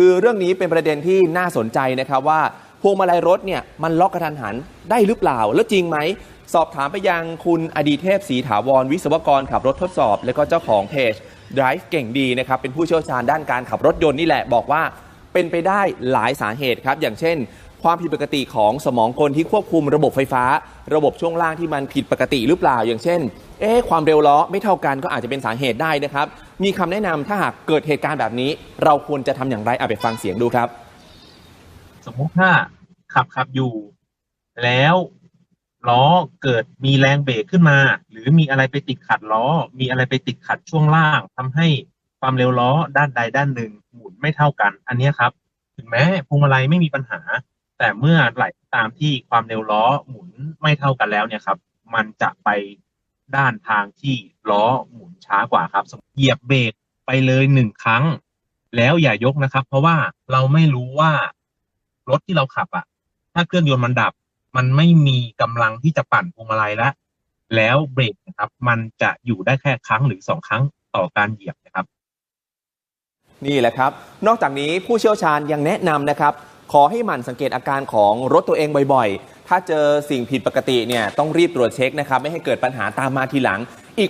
คือเรื่องนี้เป็นประเด็นที่น่าสนใจนะครับว่าพวงมาลัยรถเนี่ยมันล็อกกระทันหันได้หรือเปล่า แล้วจริงไหม สอบถามไปยังคุณอดีเทพศรีถาวร วิศวกรขับรถทดสอบ และก็เจ้าของเพจ Drive เก่งดีนะครับเป็นผู้เชี่ยวชาญด้านการขับรถยนต์นี่แหละบอกว่าเป็นไปได้หลายสาเหตุครับ อย่างเช่น ความผิดปกติของสมองกลที่ควบคุมระบบไฟฟ้า ระบบช่วงล่างที่มันผิดปกติหรือเปล่า อย่างเช่น เอ๊ะความเร็วล้อไม่เท่ากันก็อาจจะเป็นสาเหตุได้นะครับ มีคำแนะนำถ้าหากเกิดเหตุการณ์แบบนี้ เราควรจะทำอย่างไรเอาไปฟังเสียงดูครับ สมมุติถ้าขับขับอยู่ แล้วล้อเกิดมีแรงเบรกขึ้นมา หรือมีอะไรไปติดขัดล้อ มีอะไรไปติดขัดช่วงล่างทำให้ความเร็วล้อด้านใดด้านหนึ่งหมุนไม่เท่ากัน อันนี้ครับ ถึงแม้พวงมาลัยไม่มีปัญหา แต่เมื่อไหร่ก็ตามที่ความเร็วล้อหมุนไม่เท่ากันแล้วเนี่ยครับ มันจะไปด้านทางที่ล้อหมุนช้ากว่าครับเหยียบเบรกไปเลยหนึ่งครั้ง แล้วอย่ายกนะครับ เพราะว่าเราไม่รู้ว่ารถที่เราขับอะถ้าเครื่องยนต์มันดับ มันไม่มีกำลังที่จะปั่นพวงมาลัยแล้วแล้วเบรกนะครับ มันจะอยู่ได้แค่ครั้งหรือสองครั้งต่อการเหยียบนะครับ นี่แหละครับ นอกจากนี้ผู้เชี่ยวชาญยังแนะนำนะครับ ขอให้หมั่นสังเกตอาการของรถตัวเองบ่อยๆ ถ้าเจอสิ่งผิดปกติเนี่ยต้องรีบตรวจเช็คนะครับ ไม่ให้เกิดปัญหาตามมาทีหลัง อีก